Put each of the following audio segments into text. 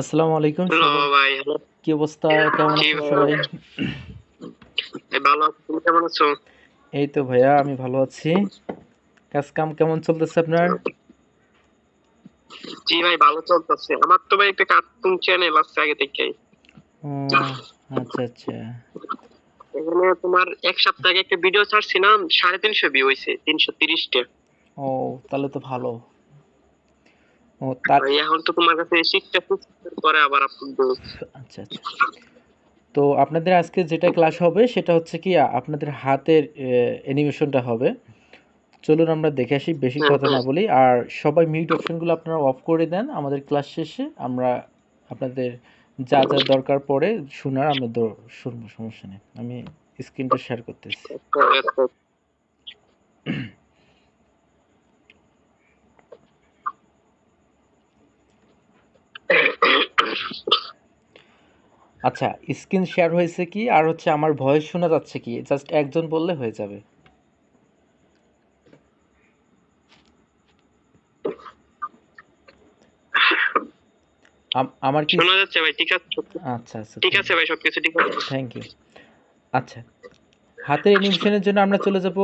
আসসালামু আলাইকুম ভাই কি অবস্থা? কেমন আছো। সবাই? ভালো তুমি কেমন আছো? এই তো ভাইয়া আমি ভালো আছি। কাজ কাম কেমন চলতেছে আপনার? জি ভাই ভালো চলতেছে। আমার তো ভাই একটা কার্টুন চ্যানেল আছে আগে থেকে আচ্ছা আচ্ছা। এখানে তোমার এক সপ্তাহ আগে একটা ভিডিও ছাড়ছিলাম সাড়ে তিনশো ভিউ হয়েছে তিনশো তিরিশটা। ও তাহলে তো ভালো। ও তার এখন তো তোমার কাছে শিখতে পরে আবার আচ্ছা আচ্ছা। তো আপনাদের আজকে যেটা ক্লাস হবে সেটা হচ্ছে কি আপনাদের হাতের অ্যানিমেশনটা হবে। চলুন আমরা দেখে আসি বেশি কথা না বলি। আর সবাই মিউট অপশনগুলো আপনারা অফ করে দেন আমাদের ক্লাস শেষে। আমরা আপনাদের যা যা দরকার পড়ে শোনার আমরা শুনব সমস্যা নেই। আমি স্ক্রিনটা শেয়ার করতেছি। আচ্ছা স্ক্রিন শেয়ার হয়েছে কি? আর হচ্ছে আমার ভয়েস শোনা যাচ্ছে কি? জাস্ট একজন বললে হয়ে যাবে। আমার কি শোনা যাচ্ছে ভাই ঠিক আছে? আচ্ছা আচ্ছা ঠিক আছে ভাই সবকিছু ঠিক আছে। থ্যাংক ইউ আচ্ছা হাতের অ্যানিমেশনের জন্য আমরা চলে যাব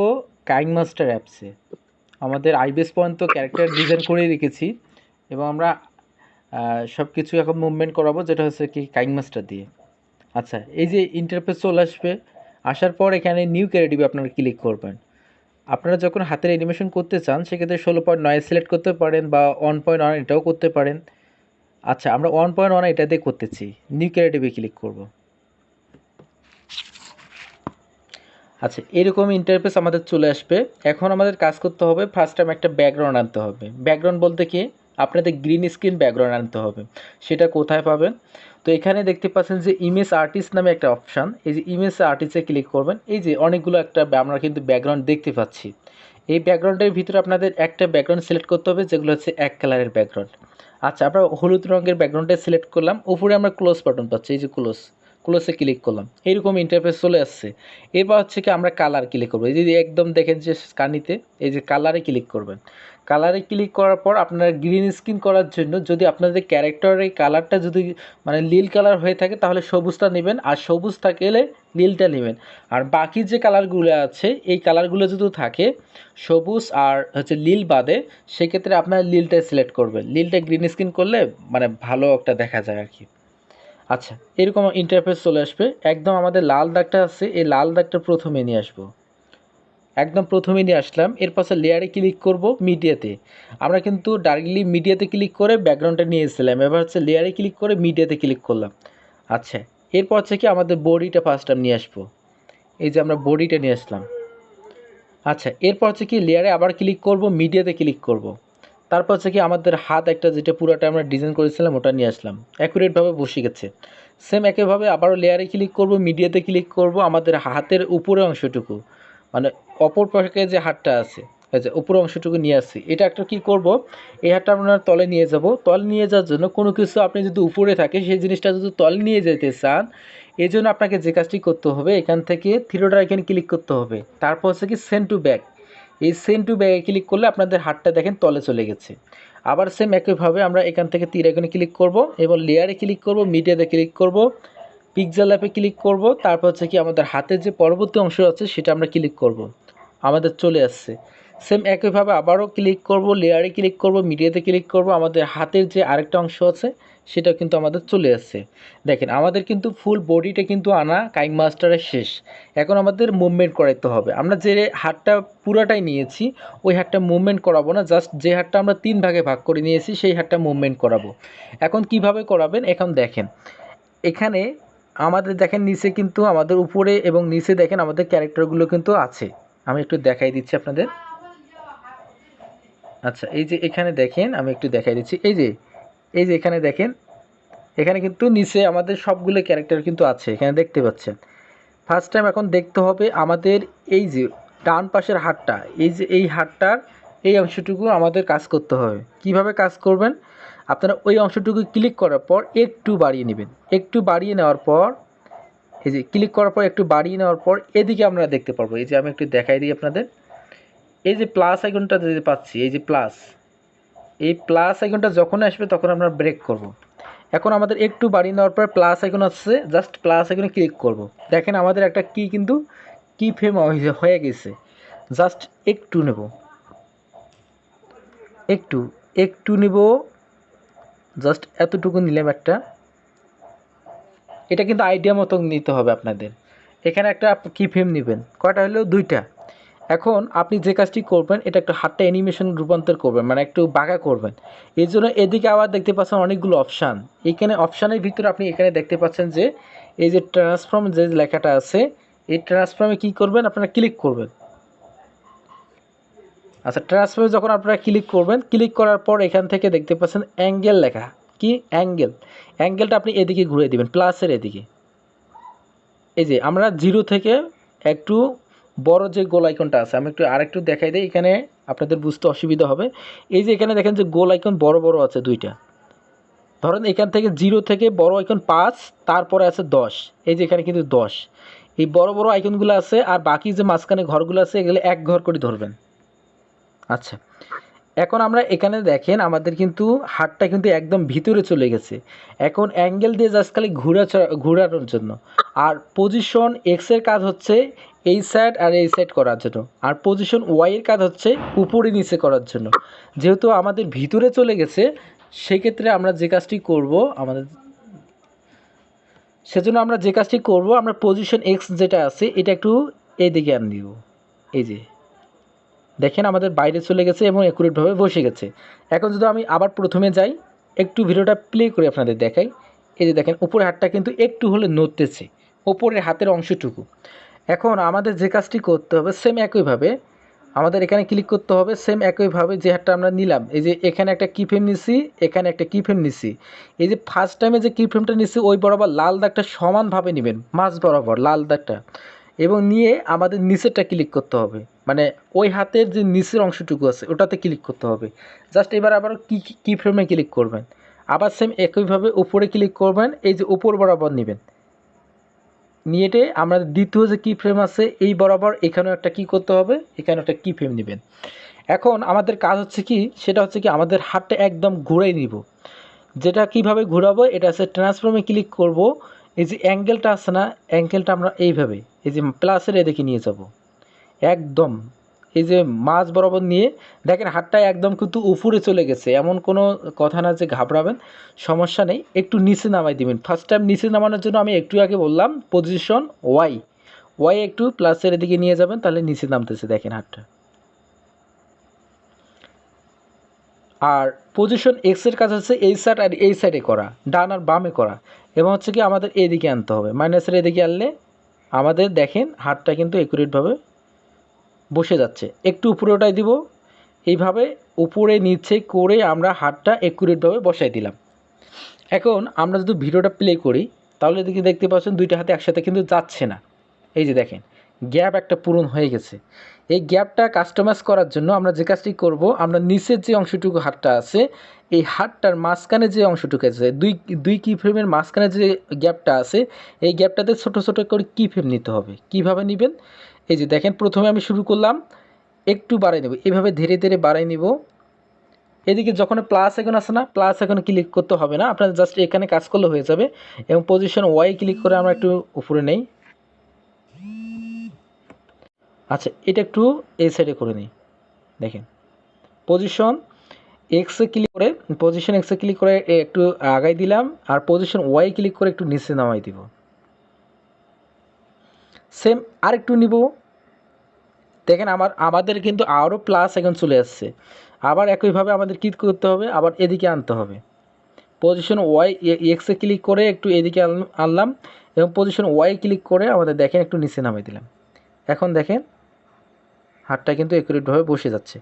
কাইং মাস্টার অ্যাপসে আমাদের আইবিএস তো ক্যারেক্টার ডিজাইন করে রেখেছি। এবং আমরা সব কিছু এখন মুভমেন্ট করাবো, যেটা হচ্ছে কি কাইং মাস্টার দিয়ে। আচ্ছা এই যে ইন্টারফেস চলে আসবে, আসার পর এখানে নিউ ক্যারেডিভে আপনারা ক্লিক করবেন। আপনারা যখন হাতের অ্যানিমেশন করতে চান, সেক্ষেত্রে ষোলো পয়েন্ট নয় সিলেক্ট করতে পারেন বা ওয়ান পয়েন্ট ওয়ান এটাও করতে পারেন। আচ্ছা আমরা ওয়ান পয়েন্ট ওয়ান এটা দিয়ে করতেছি। নিউ ক্যারেডিভে ক্লিক করব। আচ্ছা এরকম ইন্টারফেস আমাদের চলে আসবে। এখন আমাদের কাজ করতে হবে ফার্স্ট টাইম একটা ব্যাকগ্রাউন্ড আনতে হবে। ব্যাকগ্রাউন্ড বলতে কি? আপনাদের গ্রিন স্ক্রিন ব্যাকগ্রাউন্ড আনতে হবে। সেটা কোথায় পাবেন? তো এখানে দেখতে পাচ্ছেন যে ইমেজ আর্টিস্ট নামে একটা অপশান এই যে ইমেজ আর্টিস্টে ক্লিক করবেন, এই যে অনেকগুলো একটা আমরা কিন্তু ব্যাকগ্রাউন্ড দেখতে পাচ্ছি। এই ব্যাকগ্রাউন্ডের ভিতরে আপনাদের একটা ব্যাকগ্রাউন্ড সিলেক্ট করতে হবে, যেগুলো হচ্ছে এক কালারের ব্যাকগ্রাউন্ড আচ্ছা আমরা হলুদ রঙের ব্যাকগ্রাউন্ডে সিলেক্ট করলাম, উপরে আমরা ক্লোজ বাটন পাচ্ছি, এই যে ক্লোজ ক্লোজে ক্লিক করলাম এইরকম ইন্টারফেস চলে আসছে। এরপর হচ্ছে কি আমরা কালার ক্লিক করব। এই যে একদম দেখেন যে কানিতে, এই যে কালারে ক্লিক করবেন। কালারে ক্লিক করার পর আপনার গ্রিন স্ক্রিন করার জন্য যদি আপনাদের ক্যারেক্টারের কালারটা যদি মানে নীল কালার হয়ে থাকে তাহলে সবুজটা নেবেন আর সবুজ থাকলে নীলটা নেবেন। আর বাকি যে কালারগুলো আছে, এই কালারগুলো যদি থাকে, সবুজ আর হচ্ছে নীল বাদে, সেক্ষেত্রে আপনারা নীলটা সিলেক্ট করবেন। নীলটা গ্রিন স্ক্রিন করলে মানে ভালো একটা দেখা যায় আর কি আচ্ছা এরকম ইন্টারফেস চলে আসবে। একদম আমাদের লাল দাগটা আছে, এই লাল দাগটা প্রথমে নিয়ে আসব। একদম প্রথমে নিয়ে আসলাম। এর পাশে লেয়ারে ক্লিক করব মিডিয়াতে আমরা কিন্তু ডাইরেক্টলি মিডিয়াতে ক্লিক করে ব্যাকগ্রাউন্ডটা নিয়ে এসেছিলাম। এবার হচ্ছে লেয়ারে ক্লিক করে মিডিয়াতে ক্লিক করলাম। আচ্ছা এরপর হচ্ছে কি আমাদের বডিটা ফার্স্ট টাইম নিয়ে আসব। এই যে আমরা বডিটা নিয়ে আসলাম। আচ্ছা এরপর হচ্ছে কি লেয়ারে আবার ক্লিক করব মিডিয়াতে ক্লিক করব। তারপর হচ্ছে কি আমাদের হাত একটা যেটা পুরোটা আমরা ডিজাইন করেছিলাম, ওটা নিয়ে আসলাম। অ্যাকুরেটভাবে বসে গেছে। সেম একইভাবে আবারও লেয়ারে ক্লিক করব মিডিয়াতে ক্লিক করব, আমাদের হাতের উপরের অংশটুকু। মানে অপর পাশে যে হাতটা আছে যে উপর অংশটুকু নিয়ে আসছি, এটা একটা কি করব? এই হাতটা আপনার তলে নিয়ে যাব। তলে নিয়ে যাওয়ার জন্য কোনো কিছু আপনি যদি উপরে থাকে, সেই জিনিসটা যদি তলে নিয়ে যেতে চান, এই জন্য আপনাকে যে কাজটি করতে হবে, এখান থেকে থ্রিডোটা এখানে ক্লিক করতে হবে। তারপর হচ্ছে কি সেন্ড টু ব্যাক এই সেন্ড টু ব্যাগে ক্লিক করলে আপনাদের হাতটা দেখেন তলে চলে গেছে। আবার সেম একইভাবে আমরা এখান থেকে তীর এখানে ক্লিক করব এবং লেয়ারে ক্লিক করব মিডিয়াতে ক্লিক করব। পিকজেল অ্যাপে ক্লিক করব, তারপর হচ্ছে কি আমাদের হাতের যে পরবর্তী অংশ আছে সেটা আমরা ক্লিক করব। আমাদের চলে আসছে। সেম একইভাবে আবারও ক্লিক করব লেয়ারে ক্লিক করব মিডিয়াতে ক্লিক করব, আমাদের হাতের যে আরেকটা অংশ আছে সেটা কিন্তু আমাদের চলে আসছে। দেখেন, আমাদের কিন্তু ফুল বডিটা কিন্তু আনা কাইং মাস্টারের শেষ। এখন আমাদের মুভমেন্ট করাইতে হবে। আমরা যে হাতটা পুরাটাই নিয়েছি, ওই হাতটা মুভমেন্ট করাবো না জাস্ট যে হাতটা আমরা তিন ভাগে ভাগ করে নিয়েছি, সেই হাতটা মুভমেন্ট করাবো। এখন কীভাবে করাবেন? এখন দেখেন, এখানে আমাদের দেখেন নিচে কিন্তু আমাদের উপরে এবং নিচে দেখেন আমাদের ক্যারেক্টারগুলো কিন্তু আছে। আমি একটু দেখাই দিচ্ছি আপনাদের। আচ্ছা এই যে এখানে দেখেন, আমি একটু দেখাই দিচ্ছি। এই যে এই যে এখানে দেখেন, এখানে কিন্তু নিচে আমাদের সবগুলো ক্যারেক্টার কিন্তু আছে, এখানে দেখতে পাচ্ছেন। ফার্স্ট টাইম এখন দেখতে হবে আমাদের এই যে ডান পাশের হাতটা এই যে এই হাতটার এই অংশটুকু আমাদের কাজ করতে হবে। কীভাবে কাজ করবেন? আপনারা ওই অংশটুকু ক্লিক করার পর একটু বাড়িয়ে নেবেন। একটু বাড়িয়ে নেওয়ার পর, এই যে ক্লিক করার পর একটু বাড়িয়ে নেওয়ার পর এদিকে আমরা দেখতে পারব। এই যে আমি একটু দেখাই দিই আপনাদের। এই যে প্লাস আইকনটা যে পাচ্ছি, এই যে প্লাস এই প্লাস আইকনটা যখন আসবে তখন আমরা ব্রেক করব। এখন আমাদের একটু বাড়িয়ে নেওয়ার পর প্লাস আইকন আসছে জাস্ট প্লাস আইকনে ক্লিক করব। দেখেন আমাদের একটা কি কিন্তু, কি ফ্রেম হয়ে গেছে। জাস্ট একটু নেব। একটু একটু নেব। জাস্ট এতটুকু নিলাম একটা। এটা কিন্তু আইডিয়া মতো নিতে হবে আপনাদের। এখানে একটা কি ফ্রেম নেবেন। কয়টা হলো? দুইটা। এখন আপনি যে কাজটি করবেন, এটা একটা হাতটা অ্যানিমেশন রূপান্তর করবেন মানে একটু বাঁকা করবেন। এই জন্য এদিকে আবার দেখতে পাচ্ছেন অনেকগুলো অপশান এখানে অপশানের ভিতরে আপনি এখানে দেখতে পাচ্ছেন যে, এই যে ট্রান্সফর্ম যে লেখাটা আছে, এই ট্রান্সফর্মে কী করবেন? আপনারা ক্লিক করবেন। আচ্ছা ট্রান্সফর্মে যখন আপনারা ক্লিক করবেন ক্লিক করার পর এখান থেকে দেখতে পাচ্ছেন অ্যাঙ্গেল লেখা। কি? অ্যাঙ্গেল অ্যাঙ্গেলটা আপনি এদিকে ঘুরে দিবেন প্লাসের এদিকে। এই যে, আমরা জিরো থেকে একটু বড় যে গোল আইকনটা আছে, আমি একটু আরেকটু দেখাই দিই, এখানে আপনাদের বুঝতে অসুবিধা হবে। এই যে, এখানে দেখেন যে গোল আইকন বড় বড় আছে দুইটা। ধরেন এখান থেকে জিরো থেকে বড় আইকন পাঁচ, তারপরে আছে দশ। এই যে, এখানে কিন্তু দশ। এই বড় বড় আইকনগুলো আছে, আর বাকি যে মাঝখানে ঘরগুলো আছে, এগুলো এক ঘর করে ধরবেন। আচ্ছা। এখন আমরা এখানে দেখেন আমাদের কিন্তু হাতটা কিন্তু একদম ভিতরে চলে গেছে। এখন অ্যাঙ্গেল দিয়ে জাস্ট খালি ঘোরা ঘোরানোর জন্য। আর পজিশন এক্সের কাজ হচ্ছে এই সাইড আর এই সাইড করার জন্য। আর পজিশন ওয়াইয়ের কাজ হচ্ছে উপরে নিচে করার জন্য। যেহেতু আমাদের ভিতরে চলে গেছে, সেক্ষেত্রে আমরা যে কাজটি করব, আমাদের সেজন্য আমরা যে কাজটি করব, আমরা পজিশন এক্স যেটা আছে, এটা একটু এইদিকে আন দিব। এই যে। দেখেন আমাদের বাইরে চলে গেছে এবং একুরেটভাবে বসে গেছে। এখন যদি আমি আবার প্রথমে যাই, একটু ভিডিওটা প্লে করে আপনাদের দেখাই। এই যে দেখেন, উপরের হাতটা কিন্তু একটু হলে নড়তেছে ওপরের হাতের অংশটুকু। এখন আমাদের যে কাজটি করতে হবে সেম একইভাবে, আমাদের এখানে ক্লিক করতে হবে সেম একইভাবে যে হাতটা আমরা নিলাম। এই যে এখানে একটা কি ফ্রেম নিছি, এখানে একটা কি ফ্রেম নিছি। এই যে ফার্স্ট টাইমে যে কি ফ্রেমটা নিছি, ওই বরাবর লাল দাগটা সমানভাবে নেবেন, মাঝ বরাবর লাল দাগটা। এবং নিয়ে আমাদের নিচেরটা ক্লিক করতে হবে। মানে ওই হাতের যে নিচের অংশটুকু আছে, ওটাতে ক্লিক করতে হবে। জাস্ট এবার আবার কি কি ফ্রেমে ক্লিক করবেন? আবার সেম একইভাবে উপরে ক্লিক করবেন, এই যে উপর বরাবর নেবেন। নিয়েটে আমরা দ্বিতীয় যে কি ফ্রেম আছে, এই বরাবর এখানেও একটা কি করতে হবে এখানে একটা কি ফ্রেম নেবেন। এখন আমাদের কাজ হচ্ছে কি, সেটা হচ্ছে কি আমাদের হাতটা একদম ঘুরাই নিব। যেটা কীভাবে ঘোরাবো, এটা হচ্ছে ট্রান্সফর্মে ক্লিক করব। এই যে অ্যাঙ্গেলটা আছে না অ্যাঙ্গেলটা আমরা এইভাবে, এই যে প্লাসের এদিকে নিয়ে যাব। একদম। এই যে মাছ বরাবর নিয়ে, দেখেন হাতটা একদম কিন্তু উপরে চলে গেছে। এমন কোনো কথা না যে ঘাবড়াবেন, সমস্যা নেই। একটু নিচে নামাই দিবেন। ফার্স্ট টাইম নিচে নামানোর জন্য আমি একটু আগে বললাম পজিশন ওয়াই ওয়াই একটু প্লাসের এদিকে নিয়ে যাবেন, তাহলে নিচে নামতেছে, দেখেন হাতটা। আর পজিশন এক্সের কাজ হচ্ছে এই সাইড আর এই সাইডে করা, ডান আর বামে করা। এবং হচ্ছে কি আমাদের এদিকে আনতে হবে। মাইনাসের এদিকে আনলে আমাদের দেখেন হাতটা কিন্তু একুরেটভাবে বসে যাচ্ছে। একটু উপরে ওটাই দিব। এইভাবে উপরে নিচে করে আমরা হাতটা একুরেটভাবে বসাই দিলাম। এখন আমরা যদি ভিডিওটা প্লে করি, তাহলে দেখি দেখতে পাচ্ছেন দুইটা হাতে একসাথে কিন্তু যাচ্ছে না। এই যে দেখেন গ্যাপ একটা পূরণ হয়ে গেছে। এই গ্যাপটা কাস্টমাইজ করার জন্য আমরা যে কাজটি করব, আমরা নিচের যে অংশটুকু হাতটা আছে, এই হাতটার মাঝখানে যে অংশটুকু আছে, দুই দুই কি ফ্রেমের মাঝখানে যে গ্যাপটা আছে, এই গ্যাপটাতে ছোট ছোট করে কি ফ্রেম নিতে হবে। কীভাবে নেবেন? এই যে দেখেন, প্রথমে আমি শুরু করলাম, একটু বাড়াই নেব। এভাবে ধীরে ধীরে বাড়াই নিব। এদিকে যখন প্লাস এখন আসে না প্লাস এখন ক্লিক করতে হবে না। আপনার জাস্ট এখানে কাজ করলে হয়ে যাবে। এবং পজিশন ওয়াই ক্লিক করে আমরা একটু উপরে নেই। আচ্ছা এটা একটু এই সাইডে করে নিই। দেখেন পজিশন এক্সে ক্লিক করে পজিশন এক্সে ক্লিক করে একটু আগাই দিলাম। আর পজিশন ওয়াই ক্লিক করে একটু নিচে নামাই দিব। সেম আর একটু নিব। দেখেন আমার, আমাদের কিন্তু আরও প্লাস এখন চলে আসছে। আবার একইভাবে আমাদের কী করতে হবে? আবার এদিকে আনতে হবে। পজিশন ওয়াই এক্সে ক্লিক করে একটু এদিকে আন- আনলাম এবং পজিশন ওয়াই ক্লিক করে আমাদের দেখেন একটু নিচে নামাই দিলাম। এখন দেখেন, হাতটা কিন্তু একুরেটভাবে বসে যাচ্ছে।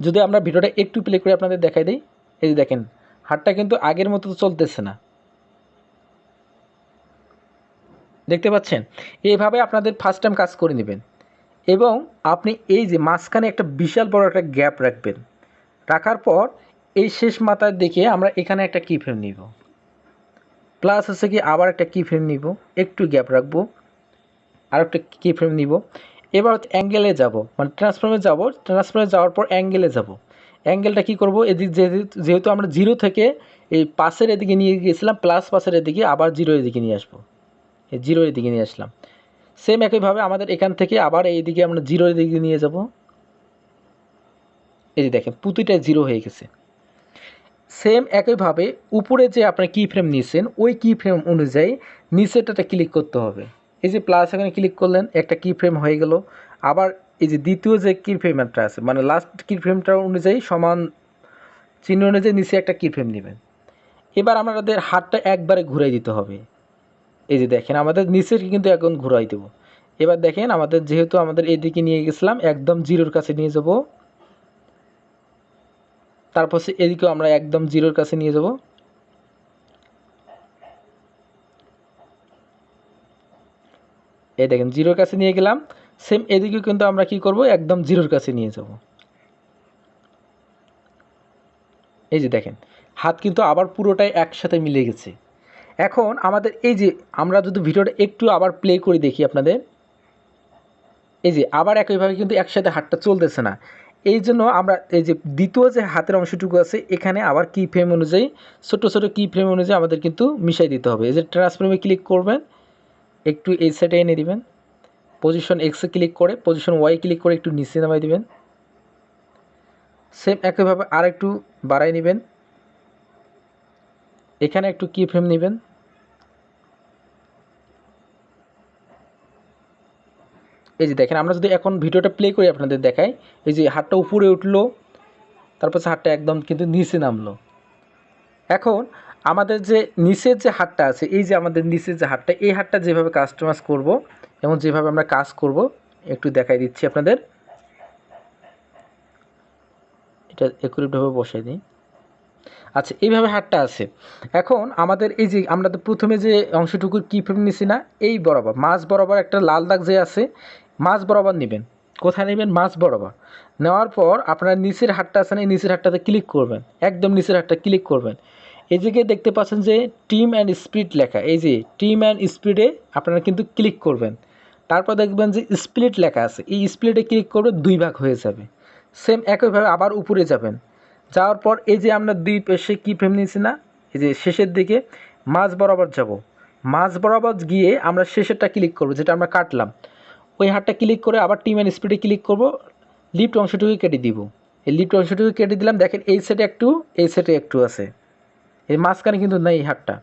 যদি আমরা ভিডিওটা একটু প্লে করে আপনাদের দেখাই দিই, এই দেখেন, হাতটা কিন্তু আগের মতো চলতেছে না। দেখতে পাচ্ছেন? এইভাবে আপনাদের ফার্স্ট টাইম কাজ করে নেবেন। এবং আপনি এই যে মাঝখানে একটা বিশাল বড় একটা গ্যাপ রাখবেন। রাখার পর এই শেষ মাথার দিকে আমরা এখানে একটা কি ফ্রেম নিব। প্লাস হচ্ছে কি আবার একটা কি ফ্রেম নিব। একটু গ্যাপ রাখব। আর একটা কি ফ্রেম নিব। এবার হচ্ছে অ্যাঙ্গেলে যাব। মানে ট্রান্সফর্মে যাব। ট্রান্সফর্মে যাওয়ার পর অ্যাঙ্গেলে যাব। অ্যাঙ্গেলটা কী করব? এদিক যেহেতু আমরা জিরো থেকে এই পাশের এদিকে নিয়ে গিয়েছিলাম প্লাস পাশের এদিকে আবার জিরো এদিকে নিয়ে আসব। জিরোর দিকে নিয়ে আসলাম। সেম একইভাবে আমাদের এখান থেকে আবার এই দিকে আমরা জিরোর দিকে নিয়ে যাব। এই যে দেখেন প্রতিটা জিরো হয়ে গেছে। সেম একইভাবে উপরে যে আপনার কি ফ্রেম নিয়েছেন, ওই কি ফ্রেম অনুযায়ী নিচেরটাতে ক্লিক করতে হবে। এই যে প্লাস এখানে ক্লিক করলেন, একটা কি ফ্রেম হয়ে গেল। আবার এই যে দ্বিতীয় যে কি ফ্রেমটা আছে মানে লাস্ট কি ফ্রেমটা অনুযায়ী সমান চিহ্ন অনুযায়ী নিচে একটা কি ফ্রেম নেবেন। এবার আমাদের হাতটা একবারে ঘুরাই দিতে হবে। এই যে দেখেন, আমাদের নিচের কিন্তু এখন ঘুরাই দেবো। এবার দেখেন, আমাদের যেহেতু আমাদের এদিকে নিয়ে গেছিলাম, একদম জিরোর কাছে নিয়ে যাব। তারপর এদিকেও আমরা একদম জিরোর কাছে নিয়ে যাব। এই দেখেন, জিরোর কাছে নিয়ে গেলাম। সেম এদিকেও কিন্তু আমরা কি করব? একদম জিরোর কাছে নিয়ে যাব। এই যে দেখেন, হাত কিন্তু আবার পুরোটাই একসাথে মিলে গেছে। এখন আমাদের এই যে আমরা যদি ভিডিওটা একটু আবার প্লে করে দেখি আপনাদের, এই যে আবার একইভাবে কিন্তু একসাথে হাতটা চলতেছে না। এই জন্য আমরা এই যে দ্বিতীয় যে হাতের অংশটুকু আছে, এখানে আবার কি ফ্রেম অনুযায়ী, ছোটো ছোটো কি ফ্রেম অনুযায়ী আমাদের কিন্তু মিশাই দিতে হবে। এই যে ট্রান্সফর্মে ক্লিক করবেন, একটু এই সাইডে এনে দিবেন। পজিশন এক্সে ক্লিক করে পজিশন ওয়াই ক্লিক করে একটু নিচে নামাই দিবেন। সেম একইভাবে আর একটু বাড়াই নেবেন। এখানে একটু কি ফ্রেম নেবেন। এই যে দেখেন, আমরা যদি এখন ভিডিওটা প্লে করি আপনাদের দেখাই, এই যে হাতটা উপরে উঠল, তারপর হাতটা একদম কিন্তু নিচে নামলো। এখন আমাদের যে নিচের যে হাতটা আছে, এই যে আমাদের নিচের যে হাতটা, এই হাতটা যেভাবে কাস্টমাইজ করব এবং যেভাবে আমরা কাজ করব, একটু দেখাই দিচ্ছি আপনাদের। এটা একুরেটভাবে বসাই দিই। আচ্ছা এইভাবে হাতটা আছে। এখন আমাদের এই যে আমরা তো প্রথমে যে অংশটুকু কি নিছি না, এই বরাবর মাছ বরাবর একটা লাল দাগ যে আছে মাছ বরাবর নেবেন। কোথায় নেবেন? মাছ বরাবর। নেওয়ার পর আপনার নিচের হাতটা আছে না, এই নিচের হাতটাতে ক্লিক করবেন। একদম নিচের হাতটা ক্লিক করবেন। এই দিকে দেখতে পাচ্ছেন যে টিম অ্যান্ড স্পিড লেখা, এই যে টিম অ্যান্ড স্পিডে আপনারা কিন্তু ক্লিক করবেন। তারপর দেখবেন যে স্প্লিট লেখা আছে, এই স্প্লিটে ক্লিক করবে দুই ভাগ হয়ে যাবে। সেম একইভাবে আবার উপরে যাবেন। যাওয়ার পর এই যে আমরা দুই পাশে কী ফ্রেম নিয়েছি না? এই যে শেষের দিকে মাঝ বরাবর যাব। মাঝ বরাবর গিয়ে আমরা শেষেরটা ক্লিক করব, যেটা আমরা কাটলাম। ওই হাতটা ক্লিক করে আবার টিম অ্যান্ড স্পিডে ক্লিক করব লিফট অংশটুকু কেটে দিব। এই লিফট অংশটুকু কেটে দিলাম, দেখেন এই সেটে একটু, এই সেটে একটু আছে। এই মাঝখানে কিন্তু নেই এই হাতটা।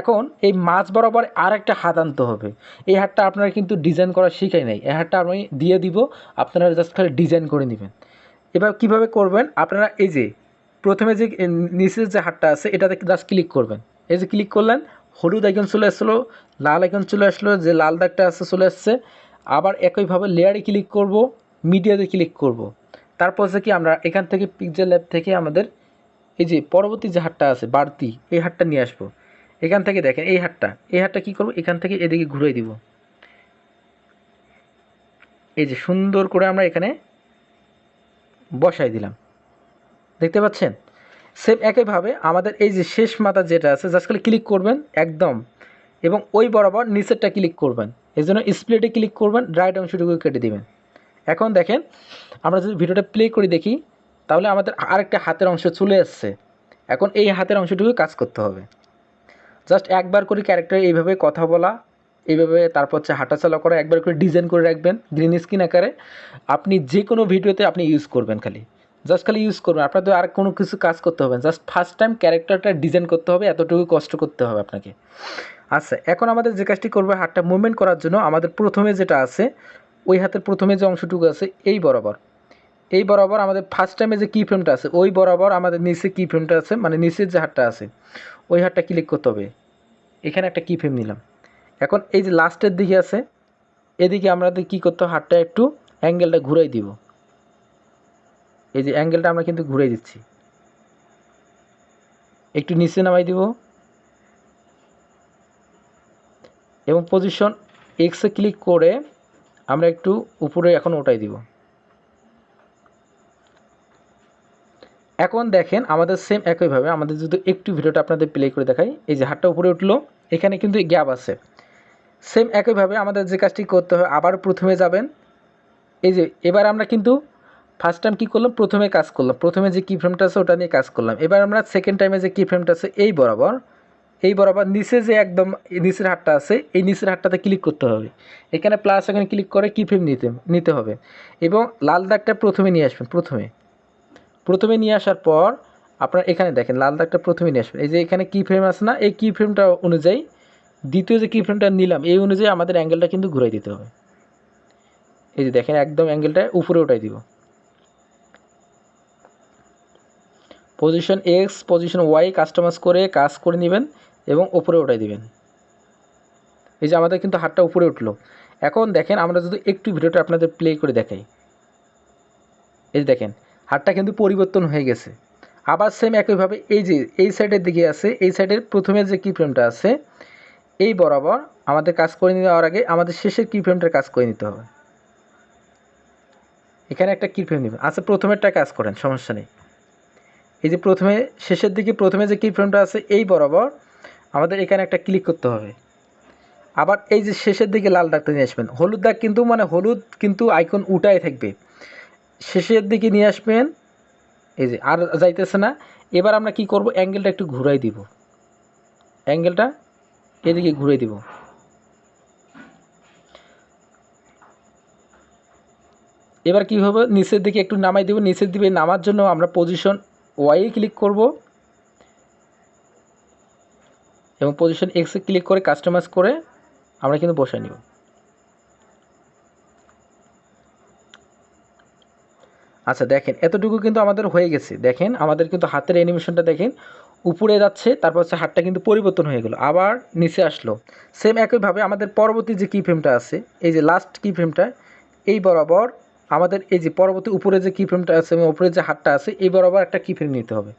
এখন এই মাছ বরাবর আর একটা হাত আনতে হবে। এই হাতটা আপনারা কিন্তু ডিজাইন করা শিখাই নাই। এই হাতটা আমি দিয়ে দিব, আপনারা জাস্ট খালি ডিজাইন করে নেবেন। এবার কীভাবে করবেন? আপনারা এই যে, প্রথমে যে নিচের যে হাতটা আছে, এটাতে জাস্ট ক্লিক করবেন। এই যে ক্লিক করলেন, হলুদ আইকন চলে আসলো, লাল আইকন চলে আসলো, যে লাল দাগটা আছে চলে আসছে। আবার একইভাবে লেয়ারে ক্লিক করব মিডিয়াতে ক্লিক করব। তারপর যে কি, আমরা এখান থেকে পিকচার ল্যাব থেকে আমাদের এই যে পরবর্তী যে হাটটা আছে, বাড়তি, এই হাটটা নিয়ে আসব। এখান থেকে দেখেন, এই হাটটা এই হাটটা কী করব? এখান থেকে এদিকে ঘুরে দিব। এই যে সুন্দর করে আমরা এখানে বসাই দিলাম। দেখতে পাচ্ছেন? সেম একইভাবে আমাদের এই যে শেষ মাথা যেটা আছে জাস্ট খালি ক্লিক করবেন, একদম। এবং ওই বরাবর নিচেরটা ক্লিক করবেন। এই জন্য স্প্লিটে ক্লিক করবেন রাইট অংশটুকু কেটে দিবেন। এখন দেখেন, আমরা যদি ভিডিওটা প্লে করে দেখি, তাহলে আমাদের আরেকটা হাতের অংশ চলে আসছে এখন এই হাতের অংশটুকু কাজ করতে হবে। জাস্ট একবার করে ক্যারেক্টার এইভাবে কথা বলা এইভাবে তারপর হচ্ছে হাঁটাচলা করা, একবার করে ডিজাইন করে রাখবেন গ্রিন স্ক্রিন আকারে। আপনি যে কোনো ভিডিওতে আপনি ইউজ করবেন খালি। জাস্ট খালি ইউজ করবেন আপনার তো আর কোনো কিছু কাজ করতে হবে জাস্ট ফার্স্ট টাইম ক্যারেক্টারটা ডিজাইন করতে হবে, এতটুকু কষ্ট করতে হবে আপনাকে। আচ্ছা এখন আমাদের যে কাজটি করবে, হাতটা মুভমেন্ট করার জন্য আমাদের প্রথমে যেটা আছে, ওই হাতের প্রথমে যে অংশটুকু আছে, এই বরাবর। এই বরাবর আমাদের ফার্স্ট টাইমে যে কি ফ্রেমটা আছে, ওই বরাবর আমাদের নিচে কি ফ্রেমটা আছে মানে নিচের যে হাতটা আছে, ওই হাতটা ক্লিক করতে হবে। এখানে একটা কি ফ্রেম নিলাম। এখন এই যে লাস্টের দিকে আছে, এদিকে আমাদের কি করতে হবে হাতটা একটু অ্যাঙ্গেলটা ঘুরাই দিব। এই যে অ্যাঙ্গেলটা আমরা কিন্তু ঘুরাই দিচ্ছি। একটু নিচে নামাই দিব। এবং পজিশন এক্সে ক্লিক করে আমরা একটু উপরে এখন ওটাই দিব। এখন দেখেন আমাদের সেম একইভাবে আমাদের যদি একটু ভিডিওটা আপনাদের প্লে করে দেখাই, এই যে হাতটা উপরে উঠল, এখানে কিন্তু গ্যাপ আছে। সেম একইভাবে আমাদের যে কাজটি করতে হবে, আবার প্রথমে যাবেন। এই যে, এবার আমরা কিন্তু ফার্স্ট টাইম কী করলাম? প্রথমে কাজ করলাম। প্রথমে যে কি ফ্রেমটা আছে, ওটা নিয়ে কাজ করলাম। এবার আমরা সেকেন্ড টাইমে যে কি ফ্রেমটা আছে, এই বরাবর এই বরাবর নিচে যে একদম নিচের হাতটা আছে, এই নিচের হাতটাতে ক্লিক করতে হবে। এখানে প্লাস এখানে ক্লিক করে কি ফ্রেম নিতে নিতে হবে। এবং লাল দাগটা প্রথমে নিয়ে আসবেন, প্রথমে। প্রথমে নিয়ে আসার পর, আপনার এখানে দেখেন, লাল দাগটা প্রথমে নিয়ে আসবেন। এই যে এখানে কি ফ্রেম আছে না, এই কি ফ্রেমটা অনুযায়ী দ্বিতীয় যে কি ফ্রেমটা নিলাম, এই অনুযায়ী আমাদের অ্যাঙ্গেলটা কিন্তু ঘুরাই দিতে হবে। এই যে দেখেন, একদম অ্যাঙ্গেলটা উপরে উঠাই দিব। Position X position Y customise করে কাজ করে নেবেন এবং উপরে উঠাই দিবেন। এই যে আমাদের কিন্তু হাতটা উপরে উঠল। এখন দেখেন, আমরা যদি একটু ভিডিওটা আপনাদের প্লে করে দেখাই। এই যে দেখেন, হাতটা কিন্তু পরিবর্তন হয়ে গেছে। আবার সেম একইভাবে এই যে, এই সাইডের দিকে আছে, এই সাইডের প্রথমে যে কি ফ্রেমটা আছে এই বরাবর আমাদের কাজ করে নেওয়ার আগে আমাদের শেষের কি ফ্রেমটার কাজ করে নিতে হবে। এখানে একটা কি ফ্রেম নেবেন। আচ্ছা প্রথমেরটা কাজ করেন, সমস্যা নেই। এই যে প্রথমে, শেষের দিকে প্রথমে যে কি ফ্রেমটা আছে, এই বরাবর আমাদের এখানে একটা ক্লিক করতে হবে। আবার এই যে শেষের দিকে লাল দাগটা নিয়ে আসবেন। হলুদ দাগ কিন্তু মানে হলুদ কিন্তু আইকন উঠাই থাকবে। শেষের দিকে নিয়ে আসবেন। এই যে, আর যাইতেছে না। এবার আমরা কি করব? অ্যাঙ্গেলটা একটু ঘুরাই দিব। অ্যাঙ্গেলটা এদিকে ঘুরে দিব। এবার কী হবে? নিচের দিকে একটু নামাই দেব। নিচের দিকে নামার জন্য আমরা পজিশন ওয়াই ক্লিক করব। এবং পজিশন এক্সে ক্লিক করে কাস্টমাইজ করে আমরা কিন্তু বসাই নিব। আচ্ছা দেখেন, এতটুকু কিন্তু আমাদের হয়ে গেছে। দেখেন, আমাদের কিন্তু হাতের অ্যানিমেশনটা দেখেন। উপরে যাচ্ছে, তারপর হচ্ছে হাতটা কিন্তু পরিবর্তন হয়ে গেলো, আবার নিচে আসলো। সেম একইভাবে আমাদের পরবর্তী যে কি ফ্রেমটা আছে, এই যে লাস্ট কি ফ্রেমটা এই বরাবর আমাদের এই যে পরবর্তী উপরে যে কি ফ্রেমটা আছে এবং উপরে যে হাতটা আছে, এই বরাবর একটা কি ফ্রেম নিতে হবে।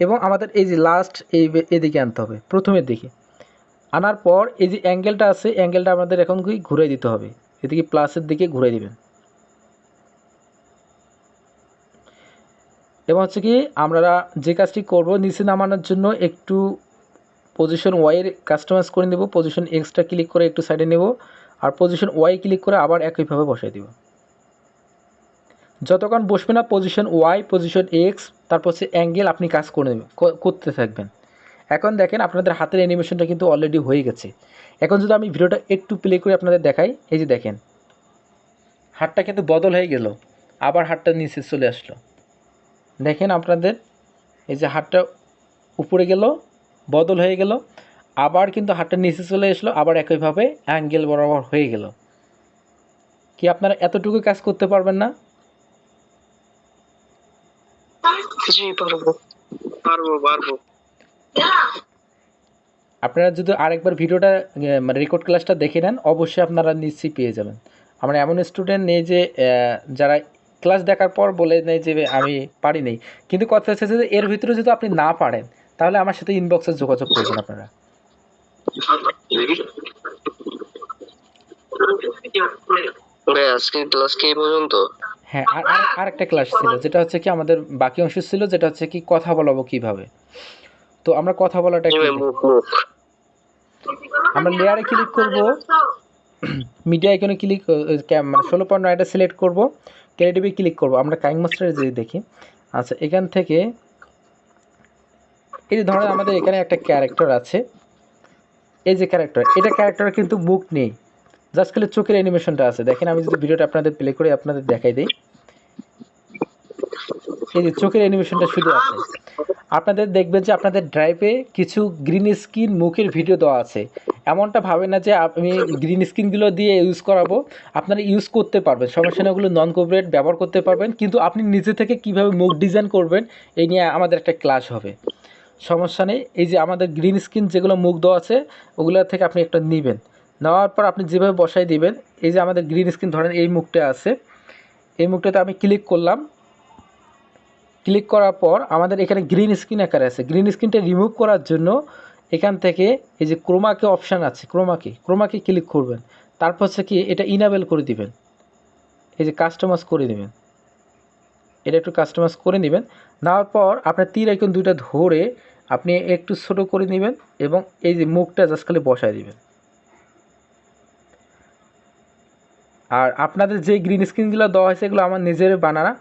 এবং আমাদের এই যে লাস্ট এই এদিকে আনতে হবে, প্রথমের দিকে। আনার পর এই যে অ্যাঙ্গেলটা আছে অ্যাঙ্গেলটা আমাদের এখন ঘুরে দিতে হবে। এদিকে প্লাসের দিকে ঘুরে দিবেন। এবং হচ্ছে কি আমরা যে কাজটি করব, নিচে নামানোর জন্য একটু পজিশন ওয়াইয়ের কাস্টমাইজ করে নেব পজিশন এক্সট্রা ক্লিক করে একটু সাইডে নেব, আর পজিশন ওয়াই ক্লিক করে আবার একইভাবে বসাই দেব। যতক্ষণ বসবে না পজিশন ওয়াই পজিশন এক্স তারপর হচ্ছে অ্যাঙ্গেল আপনি কাজ করে নেবেন করতে থাকবেন। এখন দেখেন, আপনাদের হাতের অ্যানিমেশনটা কিন্তু অলরেডি হয়ে গেছে। এখন যদি আমি ভিডিওটা একটু প্লে করে আপনাদের দেখাই, এই যে দেখেন, হাতটা কিন্তু বদল হয়ে গেল, আবার হাতটা নিচে চলে আসলো। দেখেন আপনাদের এই যে হাতটা উপরে গেল বদল হয়ে গেল আবার কিন্তু হাতটা নিচে চলে আসলো আবার একইভাবে অ্যাঙ্গেল বরাবর হয়ে গেল। কি আপনারা এতটুকু কাজ করতে পারবেন না? জি পারব। পারব পারব। আপনারা যদি আরেকবার ভিডিওটা মানে রেকর্ড ক্লাসটা দেখে নেন অবশ্যই আপনারা নিশ্চয়ই পেয়ে যাবেন। আমরা এমন স্টুডেন্ট নেই যে যারা ক্লাস দেখার পর বলে নেই যে আমি পারি নেই। কিন্তু কথা হচ্ছে যে এর ভিতরে যদি আপনি না পারেন তাহলে আমার সাথে ইনবক্সে যোগাযোগ করবেন আপনারা। ভাই ক্লাস কি পর্যন্ত? হ্যাঁ আর আর আরেকটা ক্লাস ছিল যেটা হচ্ছে কি আমাদের বাকি অংশ ছিল যেটা হচ্ছে কি কথা বলাবো কীভাবে। তো আমরা কথা বলাটা একটু আমরা লেয়ারে ক্লিক করব। মিডিয়া আইকনে ক্লিক মানে ষোলো পয়েন্ট নয়টা সিলেক্ট করব। ক্রিয়েটিভে ক্লিক করব। আমরা কাইং মাস্টারে যদি দেখি আচ্ছা এখান থেকে এই যে ধরেন আমাদের এখানে একটা ক্যারেক্টার আছে। এই যে ক্যারেক্টার এটা ক্যারেক্টার কিন্তু বুক নেই। জাস্ট খালি চোখের অ্যানিমেশনটা আছে। দেখেন, আমি যদি ভিডিওটা আপনাদের প্লে করে আপনাদের দেখাই দিই। এই যে চোখের অ্যানিমেশনটা শুধু আছে। আপনাদের দেখবেন যে আপনাদের ড্রাইভে কিছু গ্রিন স্ক্রিন মুখের ভিডিও দেওয়া আছে। এমনটা ভাবেন না যে আমি গ্রিন স্ক্রিনগুলো দিয়ে ইউজ করাবো। আপনারা ইউজ করতে পারবেন। সমস্যা ওগুলো নন কোপারেট ব্যবহার করতে পারবেন। কিন্তু আপনি নিজে থেকে কীভাবে মুখ ডিজাইন করবেন এই নিয়ে আমাদের একটা ক্লাস হবে। সমস্যা নেই, এই যে আমাদের গ্রিন স্ক্রিন যেগুলো মুখ দেওয়া আছে, ওগুলো থেকে আপনি একটা নেবেন। নেওয়ার পর আপনি যেভাবে বসাই দিবেন, এই যে আমাদের গ্রিন স্ক্রিন ধরেন এই মুখটা আছে। এই মুখটাতে আমি ক্লিক করলাম। ক্লিক করার পর আমাদের এখানে গ্রিন স্ক্রিন আকারে আছে। গ্রিন স্ক্রিনটা রিমুভ করার জন্য এখান থেকে এই যে ক্রোমাকে অপশান আছে ক্রোমাকে ক্রোমাকে ক্লিক করবেন। তারপর হচ্ছে কি এটা ইনাবেল করে দিবেন। এই যে কাস্টমাইজ করে দিবেন। এটা একটু কাস্টমাইজ করে নেবেন। নেওয়ার পর আপনার তীর আইকন দুইটা ধরে আপনি একটু ছোট করে নেবেন এবং এই যে মুখটা জাস্ট খালি বসায় দিবেন। আর আপনাদের যে গ্রিন স্ক্রিনগুলো দেওয়া হয়েছে এগুলো আমার নিজের বানানা।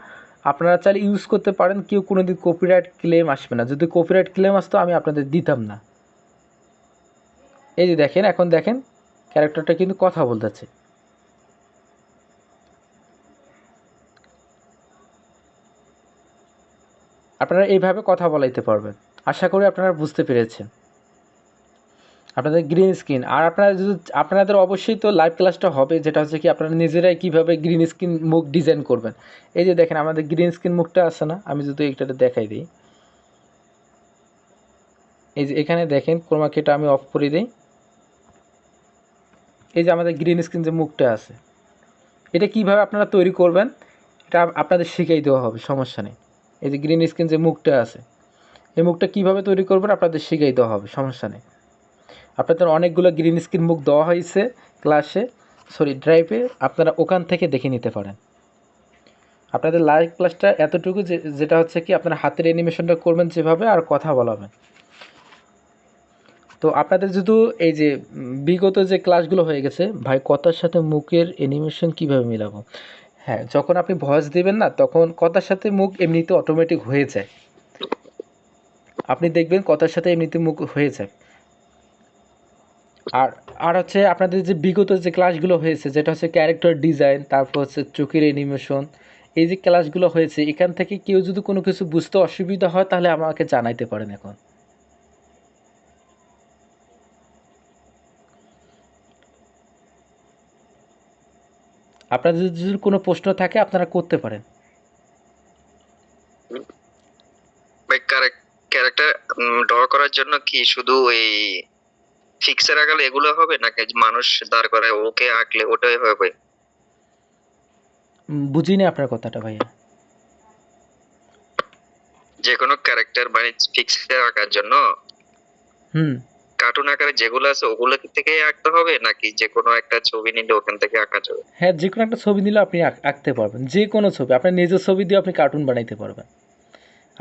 আপনারা চাইলে ইউজ করতে পারেন, কেউ কোনো দিন কপিরাইট ক্লেম আসবে না। যদি কপিরাইট ক্লেম আসতো, আমি আপনাদের দিতাম না। এই যে দেখেন, এখন দেখেন ক্যারেক্টারটা কিন্তু কথা বলতেছে। আপনারা এইভাবে কথা বলাইতে পারবেন। আশা করি আপনারা বুঝতে পেরেছেন। আপনাদের গ্রিন স্ক্রিন আর আপনারা যদি, আপনাদের অবশ্যই তো লাইভ ক্লাসটা হবে, যেটা হচ্ছে কি আপনারা নিজেরাই কীভাবে গ্রিন স্ক্রিন মুখ ডিজাইন করবেন। এই যে দেখেন, আমাদের গ্রিন স্ক্রিন মুখটা আছে না? আমি যদি এইটাতে দেখাই দিই। এই যে এখানে দেখেন, ক্রোমাকেটা আমি অফ করে দিই। এই যে আমাদের গ্রিন স্ক্রিন যে মুখটা আছে। এটা কীভাবে আপনারা তৈরি করবেন, এটা আপনাদের শিখিয়ে দেওয়া হবে, সমস্যা নেই। এই যে গ্রিন স্ক্রিন যে মুখটা আছে, এই মুখটা কীভাবে তৈরি করবেন, আপনাদের শিখিয়ে দেওয়া হবে, সমস্যা নেই। আপনাদের অনেকগুলো গ্রিন স্ক্রিন মুখ দেওয়া হয়েছে ক্লাসে সরি ড্রাইভে আপনারা ওখান থেকে দেখে নিতে পারেন। আপনাদের লাইভ ক্লাসটা এতটুকু যে, যেটা হচ্ছে কি আপনারা হাতের অ্যানিমেশনটা করবেন যেভাবে আর কথা বলাবেন তো আপনাদের যদি এই যে, বিগত যে ক্লাসগুলো হয়ে গেছে, ভাই কথার সাথে মুখের অ্যানিমেশন কীভাবে মিলাবো? হ্যাঁ যখন আপনি ভয়েস দিবেন না, তখন কথার সাথে মুখ এমনিতে অটোমেটিক হয়ে যায়। আপনি দেখবেন কথার সাথে এমনিতে মুখ হয়ে যায়। আর আর হচ্ছে আপনাদের যে বিগত যে ক্লাসগুলো হয়েছে, যেটা হচ্ছে ক্যারেক্টার ডিজাইন তারপর হচ্ছে চোখের অ্যানিমেশন এই যে ক্লাসগুলো হয়েছে, এখান থেকে কেউ যদি কোনো কিছু বুঝতে অসুবিধা হয়, তাহলে আমাকে জানাইতে পারেন এখন। আপনাদের যদি কোনো প্রশ্ন থাকে, আপনারা করতে পারেন। ক্যারেক্টার ড্র করার জন্য কি শুধু ওই ফিক্সার আঁকালে এগুলো হবে নাকি মানুষ দাঁড় করে ওকে আঁকলে ওটাই হবে? বুঝিনি আপনার কথাটা ভাইয়া। যে কোনো ক্যারেক্টার মানে ফিক্সার আঁকার জন্য? হুম। কার্টুন আকারে যেগুলো আছে ওগুলো থেকে আঁকতে হবে নাকি যে কোনো একটা ছবি নিলে ওখান থেকে আঁকা যাবে? হ্যাঁ যে কোনো একটা ছবি নিলে আপনি আঁকতে পারবেন। যে কোনো ছবি আপনার নিজের ছবি দিয়ে আপনি কার্টুন বানাইতে পারবেন।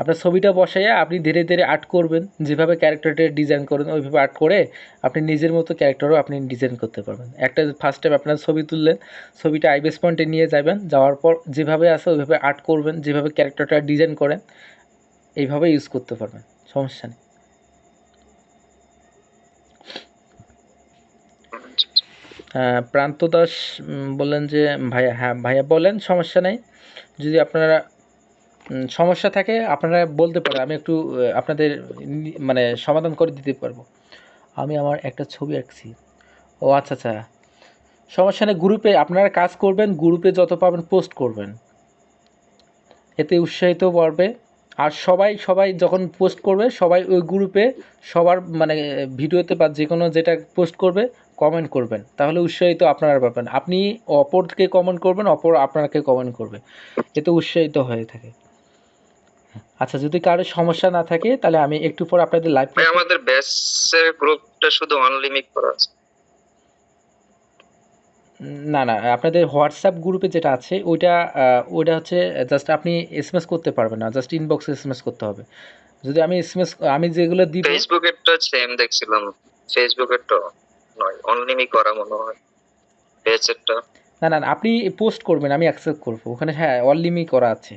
আপনার ছবিটা বসাইয়া আপনি ধীরে ধীরে আর্ট করবেন, যেভাবে ক্যারেক্টারটা ডিজাইন করেন, ওইভাবে আর্ট করে আপনি নিজের মতো ক্যারেক্টারও আপনি ডিজাইন করতে পারবেন। একটা ফার্স্ট টাইম আপনার ছবি তুললেন, ছবিটা আইবেস পয়েন্টে নিয়ে যাবেন, যাওয়ার পর যেভাবে আছে ওইভাবে আর্ট করবেন, যেভাবে ক্যারেক্টারটা ডিজাইন করেন, এইভাবে ইউজ করতে পারবেন, সমস্যা নেই। প্রান্ত দাস বললেন যে, ভাইয়া হ্যাঁ ভাইয়া বলেন, সমস্যা নেই। যদি আপনারা সমস্যা থাকে, আপনারা বলতে পারেন, আমি একটু আপনাদের মানে সমাধান করে দিতে পারব। আমি আমার একটা ছবি আঁকছি। ও আচ্ছা আচ্ছা। সমস্যা নেই গ্রুপে আপনারা কাজ করবেন গ্রুপে যত পাবেন পোস্ট করবেন। এতে উৎসাহিত বাড়বে। আর সবাই সবাই যখন পোস্ট করবে, সবাই ওই গ্রুপে সবার মানে ভিডিওতে বা যে কোনো যেটা পোস্ট করবে কমেন্ট করবেন। তাহলে উৎসাহিত আপনারা পাবেন। আপনি অপরকে কমেন্ট করবেন, অপর আপনাকে কমেন্ট করবে। এতে উৎসাহিত হয়ে থাকে। আচ্ছা যদি কারও সমস্যা না থাকে তাহলে আমি একটু পর আপনাদের লাইভ আমাদের ব্যাসের গ্রুপটা শুধু অনলিমিট করা আছে। না না আপনাদের হোয়াটসঅ্যাপ গ্রুপে যেটা আছে ওইটা ওইটা হচ্ছে জাস্ট আপনি এসএমএস করতে পারবেন না জাস্ট ইনবক্সে এসএমএস করতে হবে। যদি আমি এসএমএস আমি যেগুলো দিব ফেসবুকেরটা সেম দেখছিলাম ফেসবুকেরটা নয় অনলিমিট করা মনে হয় ব্যাসেরটা না না না, আপনি পোস্ট করবেন আমি অ্যাকসেপ্ট করব। ওখানে হ্যাঁ অনলিমি করা আছে।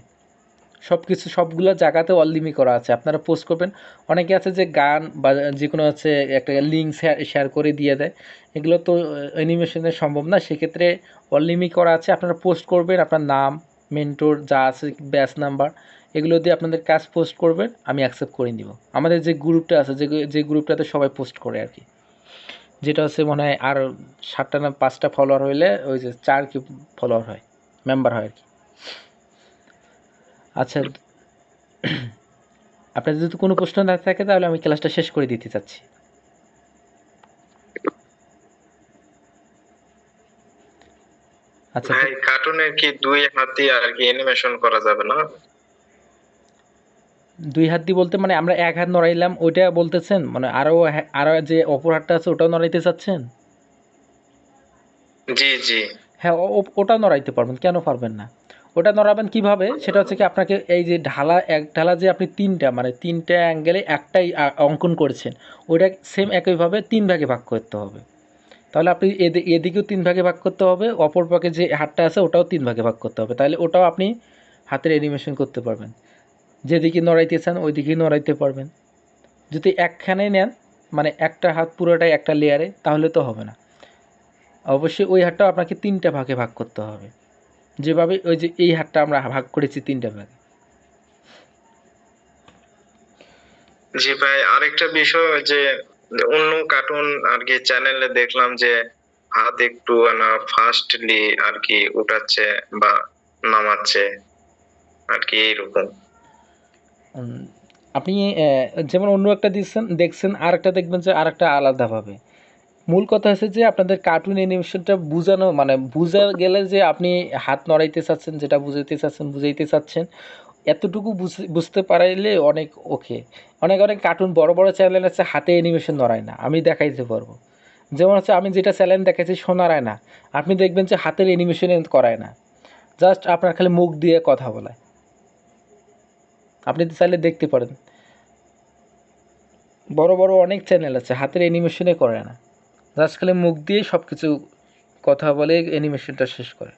সব কিছু সবগুলো জায়গাতে অনলিমি করা আছে। আপনারা পোস্ট করবেন। অনেকে আছে যে গান বা যে কোনো হচ্ছে একটা লিঙ্ক শেয়ার করে দিয়ে দেয়। এগুলো তো অ্যানিমেশনের সম্ভব না। সেক্ষেত্রে অনলিমি করা আছে। আপনারা পোস্ট করবেন। আপনার নাম মেন্টর যা আছে ব্যাচ নাম্বার এগুলো দিয়ে আপনাদের কাজ পোস্ট করবেন। আমি অ্যাকসেপ্ট করে নিব। আমাদের যে গ্রুপটা আছে, যে যে গ্রুপটাতে সবাই পোস্ট করে আর কি। যেটা হচ্ছে মনে হয় আর সাতটা না পাঁচটা ফলোয়ার হইলে ওই যে চার কি ফলোয়ার হয় মেম্বার হয় আর কি। আচ্ছা আপনাদের যদি কোনো প্রশ্ন না থাকে তাহলে আমি ক্লাসটা শেষ করে দিতে চাচ্ছি। আচ্ছা ভাই কার্টুনের কি দুই হাত দিয়ে আর কি অ্যানিমেশন করা যাবে না? দুই হাত দিয়ে বলতে মানে আমরা এক হাত নড়াইলাম ওইটা বলতেছেন? মানে আরও হ্যাঁ- আরও যে অপর হাতটা আছে ওটাও নড়াইতে চাচ্ছেন? জি জি। হ্যাঁ ও- ও- ওটা নড়াইতে পারবেন কেন পারবেন না? ওটা নড়াবেন কীভাবে? সেটা হচ্ছে কি আপনাকে এই যে ঢালা, এক ঢালা যে আপনি তিনটা মানে তিনটা অ্যাঙ্গেলে একটাই অঙ্কন করেছেন, ওইটা সেম একইভাবে তিন ভাগে ভাগ করতে হবে। তাহলে আপনি এদি- এদিকেও তিন ভাগে ভাগ করতে হবে, অপর পাকে যে হাতটা আছে ওটাও তিন ভাগে ভাগ করতে হবে। তাহলে ওটাও আপনি হাতের অ্যানিমেশন করতে পারবেন। যেদিকে নড়াইতে চান ওই দিকেই নড়াইতে পারবেন। যদি একখানে নেন মানে একটা হাত পুরোটাই একটা লেয়ারে তাহলে তো হবে না। অবশ্যই ওই হাতটা আপনাকে তিনটা ভাগে ভাগ করতে হবে। যেভাবে ওই যে এই হাতটা আমরা ভাগ করেছি তিনটা ভাগে। জি ভাই আরেকটা বিষয় যে অন্য কার্টুন আর কি চ্যানেলে দেখলাম যে হাত একটু না ফাস্টলি আর কি উঠাচ্ছে বা নামাচ্ছে আর কি এইরকম। আপনি যেমন অন্য একটা দিচ্ছেন দেখছেন আর একটা দেখবেন যে আর একটা আলাদাভাবে। মূল কথা হচ্ছে যে আপনাদের কার্টুন অ্যানিমেশনটা বোঝানো মানে বোঝা গেলে যে আপনি হাত নড়াইতে চাচ্ছেন, যেটা বুঝাইতে চাচ্ছেন বুঝাইতে চাচ্ছেন, এতটুকু বুঝ- বুঝতে পারাইলে অনেক ওকে অনেক অনেক কার্টুন বড় বড় চ্যানেল আছে, হাতে অ্যানিমেশন নড়ায় না। আমি দেখাইতে পারব। যেমন হচ্ছে আমি যেটা চ্যানেল দেখাইছি সোনারায় না আপনি দেখবেন যে হাতের অ্যানিমেশন করায় না। জাস্ট আপনার খালি মুখ দিয়ে কথা বলায় আপনি তো চাইলে দেখতে পারেন। বড় বড় অনেক চ্যানেল আছে, হাতের অ্যানিমেশনে করে না। জাস্ট খালি মুখ দিয়ে সব কিছু কথা বলে অ্যানিমেশনটা শেষ করে।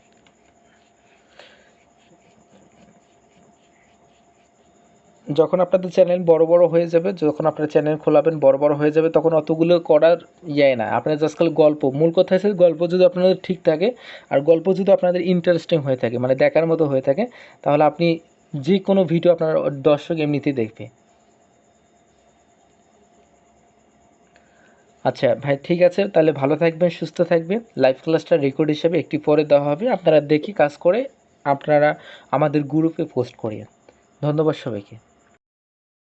যখন আপনাদের চ্যানেল বড় বড় হয়ে যাবে, যখন আপনার চ্যানেল খোলাবেন, বড় বড় হয়ে যাবে, তখন অতগুলো করার ইয়ে না। আপনার খালি গল্প, মূল কথা হচ্ছে গল্প যদি আপনাদের ঠিক থাকে, আর গল্প যদি আপনাদের ইন্টারেস্টিং হয়ে থাকে মানে দেখার মতো হয়ে থাকে, তাহলে আপনি যে কোনো ভিডিও আপনার দর্শক এমনিতেই দেখবে। আচ্ছা ভাই ঠিক আছে, তাহলে ভালো থাকবেন, সুস্থ থাকবেন। লাইভ ক্লাসটা রেকর্ড হিসেবে একটি পরে দেওয়া হবে। আপনারা দেখি, কাজ করে আপনারা আমাদের গ্রুপে পোস্ট করিয়ে ধন্যবাদ সবাইকে।